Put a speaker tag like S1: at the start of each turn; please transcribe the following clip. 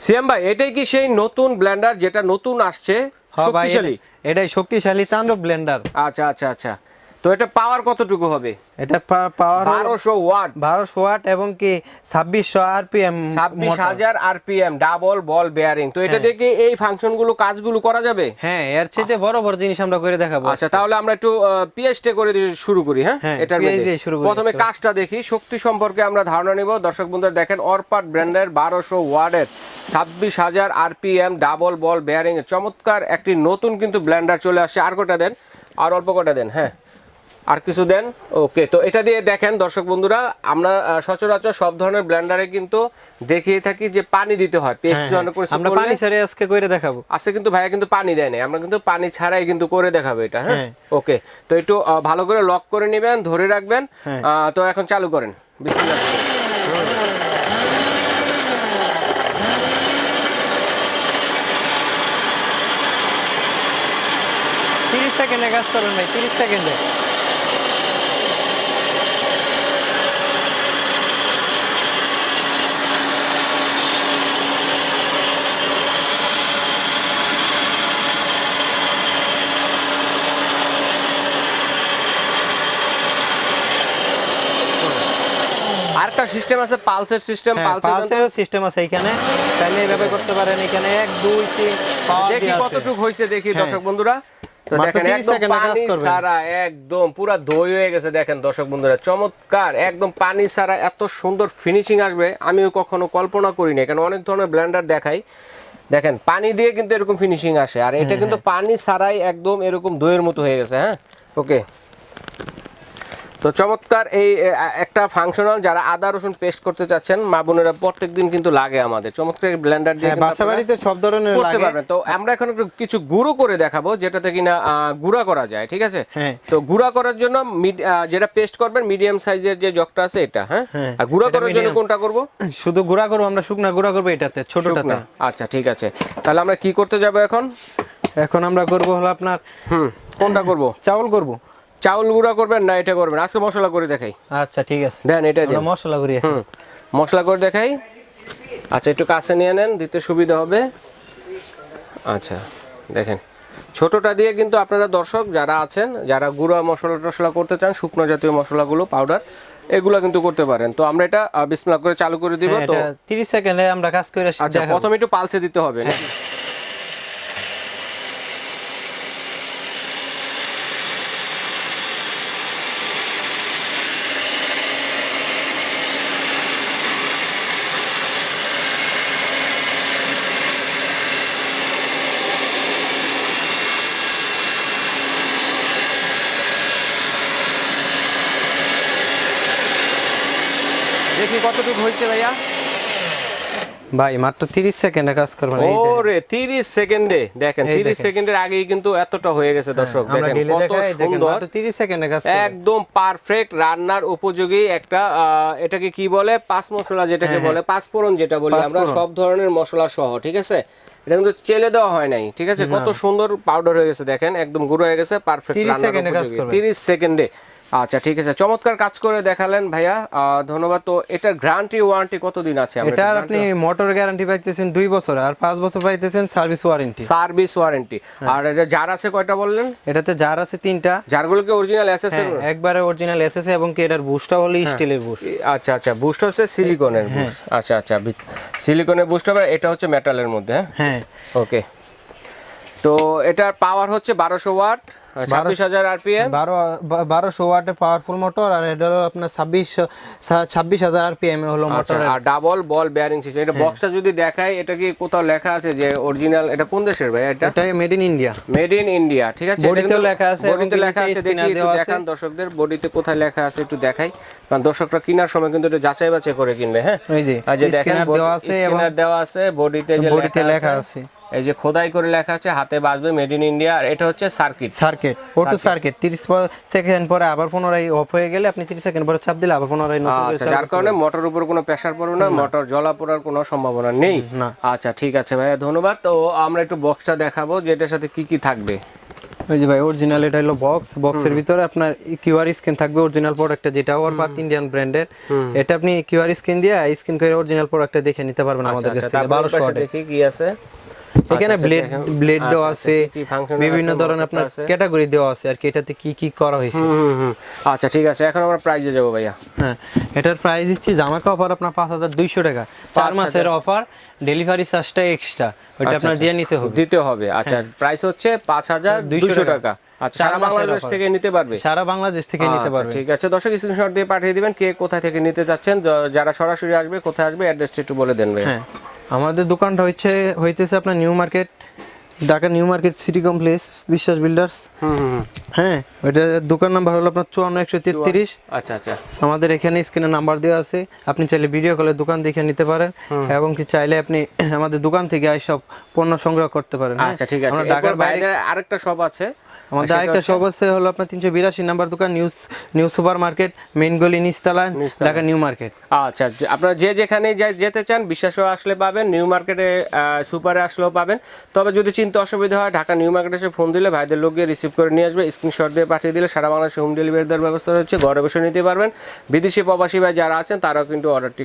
S1: CM ভাই এটাই কি সেই নতুন ব্লেন্ডার যেটা নতুন আসছে?
S2: হ্যাঁ
S1: শক্তিশালী?
S2: এটাই শক্তিশালী তাণ্ডব ব্লেন্ডার
S1: আচ্ছা আচ্ছা আচ্ছা। তো এটা পাওয়ার কতটুকু হবে?
S2: এটা পাওয়ার
S1: বারোশো ওয়াট।
S2: বারোশো ওয়াট এবং কি ছাব্বিশশো আরপিএম
S1: ছাব্বিশ হাজার আরপিএম ডাবল বল বেয়ারিং তো এটা দেখে এই ফাংশনগুলো কাজগুলো করা যাবে?
S2: হ্যাঁ এর চেয়ে বড় বড় জিনিস আমরা করে দেখাবো
S1: আচ্ছা তাহলে আমরা একটু পিএইচডি করে শুরু করি হ্যাঁ?
S2: হ্যাঁ,
S1: এটার।
S2: দিয়ে
S1: প্রথমে কাজটা দেখি শক্তি সম্পর্কে আমরা ধারণা নিব। দর্শক বন্ধুরা দেখেন অরপাট ব্র্যান্ডের বারোশো ওয়ার্ডের ছাব্বিশ হাজার আরপিএম ডাবল বল বেয়ারিং এর চমৎকার একটি নতুন কিন্তু ব্লেন্ডার চলে আসছে। আর কটা দেন? আর অল্প কটা দেন হ্যাঁ? আর কিছু দেন ওকে তো এটা দিয়ে দেখেন দর্শক বন্ধুরা আমরা সচরাচর সব ধরনের ব্লেন্ডারে কিন্তু দেখিয়ে থাকি যে পানি দিতে হয় পেস্ট
S2: হ্যাঁ, হ্যাঁ। আমরা পানি ছেড়ে আজকে করে দেখাবো
S1: আজকে কিন্তু ভাইয়া কিন্তু পানি দেয় না আমরা কিন্তু পানি ছাড়াই কিন্তু করে দেখাবো এটা হ্যাঁ
S2: হ্যাঁ।
S1: ওকে তো একটু ভালো করে লক করে নেবেন ধরে রাখবেন
S2: হ্যাঁ।
S1: তো এখন চালু করেন বিসমিল্লাহ
S2: তিরিশ সেকেন্ডে কাজ করবেন ভাই তিরিশ সেকেন্ডে
S1: আরেকটা সিস্টেম আছে পালসের সিস্টেম পালসের
S2: সিস্টেম আছে এখানে। চাইলে এইভাবে করতে পারেন এখানে এক দুই তিন power
S1: দেখি কতটুকু হয়েছে দেখি
S2: হ্যাঁ।
S1: দর্শক বন্ধুরা। তো
S2: মাত্র
S1: দেখেন
S2: 30
S1: একদম
S2: সেকেন্ডে কাজ
S1: পানি
S2: করবেন।
S1: ছাড়া একদম পুরা দই হয়ে গেছে দেখেন দর্শক বন্ধুরা। চমৎকার একদম পানি ছাড়া এত সুন্দর ফিনিশিং আসবে আমিও কখনো কল্পনা করিনি। কারণ অনেক ধরনের ব্লেন্ডার দেখাই। দেখেন পানি দিয়ে কিন্তু এরকম ফিনিশিং আসে। আর এটা কিন্তু পানি ছাড়াই একদম এরকম দইয়ের মতো হয়ে গেছে হ্যাঁ? ওকে তো চমৎকার এই একটা ফাংশনাল যারা আদা রসুন পেস্ট করতে চাচ্ছেন মা বোনেরা প্রত্যেক দিন কিন্তু লাগে আমাদের। চমৎকার ব্লেন্ডার দিয়ে
S2: হ্যাঁ বাসা বাড়িতে সব ধরনের
S1: করতে
S2: লাগে।
S1: পারবেন। তো আমরা এখন একটু কিছু গুঁড়ো করে দেখাবো যেটাতে কিনা গুঁড়া করা যায় ঠিক আছে?
S2: হ্যাঁ।
S1: তো গুঁড়া করার জন্য যেটা পেস্ট করবেন মিডিয়াম সাইজের যে জগটা আছে এটা হ্যাঁ?
S2: হ্যাঁ,
S1: আর গুঁড়া করার জন্য কোনটা করব?
S2: শুধু গুঁড়া করব আমরা শুকনা গুঁড়া করব এটাতে ছোটটাতে।
S1: আচ্ছা ঠিক আছে। তাহলে আমরা কি করতে যাব এখন?
S2: এখন আমরা করব হলো আপনার
S1: হুম কোনটা করব?
S2: চাউল করব।
S1: চাউল গুঁড়া করবেন না এটা করবেন। আজকে মশলা করে দেখাই।
S2: আচ্ছা ঠিক আছে।
S1: দেন এটা দিন।
S2: মশলা করি
S1: হুম মশলা করে দেখাই। আচ্ছা একটু কাছে নিয়ে নেন দিতে সুবিধা হবে। আচ্ছা দেখেন। ছোটটা দিয়ে কিন্তু আপনারা দর্শক যারা আছেন যারা গুঁড়া মশলা টশলা করতে চান শুকনো জাতীয় মশলাগুলো পাউডার এগুলো কিন্তু করতে পারেন। তো আমরা এটা বিসমিল্লাহ করে চালু করে দিব
S2: হ্যাঁ,
S1: তো
S2: এটা তিরিশ সেকেন্ডে আমরা কাজ করে
S1: আচ্ছা প্রথমে একটু পালসে দিতে হবে।
S2: হ্যাঁ।
S1: নাকি? দেখি কতটুকু হয়েছে ভাইয়া।
S2: ভাই মাত্র তিরিশ সেকেন্ডে কাজ করবেন। এই
S1: ওরে 30 সেকেন্ডে। দেখেন 30 সেকেন্ডের আগেই কিন্তু এতটা হয়ে গেছে দর্শক দেখেন কত সুন্দর।
S2: মাত্র তিরিশ সেকেন্ডে কাজ।
S1: একদম পারফেক্ট রান্নার উপযোগী একটা এটাকে কি বলে? পাঁচ মশলা যেটাকে বলে পাঁচ ফোড়ন যেটা বলি আমরা সব ধরনের মশলা সহ ঠিক আছে? এটা কিন্তু চেলে দেওয়া হয় নাই ঠিক আছে? কত সুন্দর পাউডার হয়ে গেছে দেখেন একদম গুঁড়ো হয়ে গেছে পারফেক্ট
S2: 30
S1: রান্নার
S2: সেকেন্ডে কাজ
S1: উপযোগী।
S2: করবে।
S1: 30 সেকেন্ডে। আচ্ছা ঠিক আছে। চমৎকার কাজ করে দেখালেন ভাইয়া। ধন্যবাদ। তো এটার গ্যারান্টি ওয়ারেন্টি কতদিন আছে
S2: এটার আপনি মোটর গ্যারান্টি পাইতেছেন দুই বছর আর পাঁচ বছর পাইতেছেন সার্ভিস ওয়ারেন্টি।
S1: Service warranty.
S2: হ্যাঁ।
S1: আর এটা যার আছে কয়টা বললেন?
S2: এটাতে জার আছে তিনটা।
S1: যারগুলোকে অরিজিনাল এসএস এর?
S2: হ্যাঁ, একবারে অরিজিনাল এসএস এবং কি এটার বুস্টটা হলো স্টিলের বুস্ট
S1: আচ্ছা আচ্ছা বুস্ট হচ্ছে সিলিকনের
S2: হ্যাঁ।
S1: বুস্ট আচ্ছা আচ্ছা সিলিকনের বুস্ট হবে এটা হচ্ছে মেটালের মধ্যে হ্যাঁ?
S2: হ্যাঁ।
S1: ওকে তো এটার পাওয়ার হচ্ছে বারোশো ওয়াট ছাব্বিশ হাজার আরপিএম
S2: বারো বারোশো ওয়াটের পাওয়ারফুল মোটর আর এটা হলো আপনার ছাব্বিশ ছাব্বিশ হাজার আরপিএম হলো
S1: আচ্ছা
S2: মোটর
S1: আর ডাবল বল বেয়ারিং সিস্টেম এটা বক্সটা যদি দেখায় এটা কি কোথাও লেখা আছে যে অরিজিনাল এটা কোন দেশের ভাই এটা?
S2: এটা made in India
S1: made in India ঠিক আছে?
S2: তেও লেখা আছে
S1: বডিতে লেখা আছে দেখি একটু দেখান দর্শকদের বডিতে কোথায় লেখা আছে একটু দেখাই। কারণ দর্শকরা কেনার সময় কিন্তু একটু যাচাই বাছাই করে কিনবে হ্যাঁ?
S2: ওই যে
S1: আর যে দেখেন
S2: দেওয়া আছে এবং
S1: দেওয়া আছে বডিতে যে লেখা আছে। এই যে খোদাই করে লেখা আছে হাতে বাজবে মেড ইন ইন্ডিয়া আর এটা হচ্ছে সার্কিট
S2: সার্কিট অটো সার্কিট তিরিশ সেকেন্ড পরে আবার পুনরায় অফ হয়ে গেলে আপনি তিরিশ সেকেন্ড পরে চাপ দিলে আবার পুনরায় নতুন করে
S1: আচ্ছা যার কারণে মোটর উপর কোনো প্রেসার পড়বে না মোটর জ্বলা পড়ার কোনো সম্ভাবনা নেই। আচ্ছা ঠিক আছে ভাইয়া ধন্যবাদ। তো আমরা একটু বক্সটা দেখাবো যে এটার সাথে কি কি থাকবে।
S2: ওই যে ভাই অরিজিনাল এটা হলো বক্স বক্সের ভিতরে আপনার কিউআর স্ক্যান থাকবে অরিজিনাল প্রোডাক্টটা যেটা ওয়ারপাত ইন্ডিয়ান ব্র্যান্ডের এটা আপনি কিউআর স্ক্যান দিয়ে স্ক্যান করে অরিজিনাল প্রোডাক্টটা দেখে নিতে পারবেন আমাদের কাছ
S1: আচ্ছা
S2: থেকে
S1: তারপর
S2: বারোশো
S1: পাশে
S2: ওয়াটের।
S1: দেখি কি আছে।
S2: এখানে
S1: আচ্ছা,
S2: ব্লেড ব্লেড দেওয়া
S1: আচ্ছা,
S2: আছে
S1: কি কি function
S2: বিভিন্ন
S1: আছে,
S2: ধরনের আপনার ক্যাটাগরি দেওয়া আছে আর কি এটাতে কি কি করা হয়েছে।
S1: আচ্ছা ঠিক আছে এখন আমরা প্রাইজে যাব ভাইয়া।
S2: হ্যাঁ এটার প্রাইস দিচ্ছি জামাকা অফার আপনার পাঁচ হাজার দুইশো টাকা। চার মাসের অফার ডেলিভারি চার্জটা এক্সট্রা ওইটা
S1: আচ্ছা,
S2: আপনার
S1: আচ্ছা।
S2: দিয়ে নিতে হবে।
S1: দিতে হবে আচ্ছা। প্রাইস হচ্ছে পাঁচ হাজার দুইশো টাকা। আচ্ছা সারা বাংলাদেশ থেকে নিতে পারবে?
S2: সারা বাংলাদেশ থেকে নিতে
S1: আচ্ছা,
S2: পারবে।
S1: ঠিক আছে। দর্শক স্ক্রিনশট দিয়ে পাঠিয়ে দিবেন কে কোথায় থেকে নিতে যাচ্ছেন যারা সরাসরি আসবে কোথায় আসবে অ্যাড্রেসটা একটু বলে দেন ভাই
S2: হ্যাঁ। আমাদের দোকানটা হচ্ছে হইতেছে আপনার new market Dhaka new market city complex Biswas builders. হ্যাঁ ওইটা দোকান নাম্বার হলো আপনার চুয়ান্ন একশো তেত্রিশ।
S1: আচ্ছা আচ্ছা।
S2: আমাদের এখানে স্ক্রিনে নাম্বার দেওয়া আছে আপনি চাইলে ভিডিও কলে দোকান দেখে নিতে পারেন এবং কি চাইলে আপনি আমাদের দোকান থেকে সব পণ্য সংগ্রহ করতে পারেন হ্যাঁ?
S1: আচ্ছা ঠিক আছে।
S2: ঢাকার বাইরে
S1: বাইরে আরেকটা শপ আছে
S2: আমাদের আরেকটা সব আছে হলো আপনার তিনশো বিরাশি নাম্বার দোকান news new super market main গলি নিস্তালা। Dhaka new market.
S1: আচ্ছা যে- আপনারা যে যেখানে যেতে চান বিশ্বাসও আসলে পাবেন নিউ মার্কেটে সুপারে আসলেও পাবেন। তবে যদি চিন্তা অসুবিধা হয় ঢাকা নিউ মার্কেটে এসে ফোন দিলে ভাইদের লোক গিয়ে রিসিভ করে নিয়ে আসবে স্ক্রিনশট দিয়ে পাঠিয়ে দিলে সারা বাংলাদেশে হোম ডেলিভারি দেওয়ার ব্যবস্থা হচ্ছে ঘরে বসে নিতে পারবেন। বিদেশি প্রবাসী ভাই যারা আছেন তারাও কিন্তু অর্ডারটি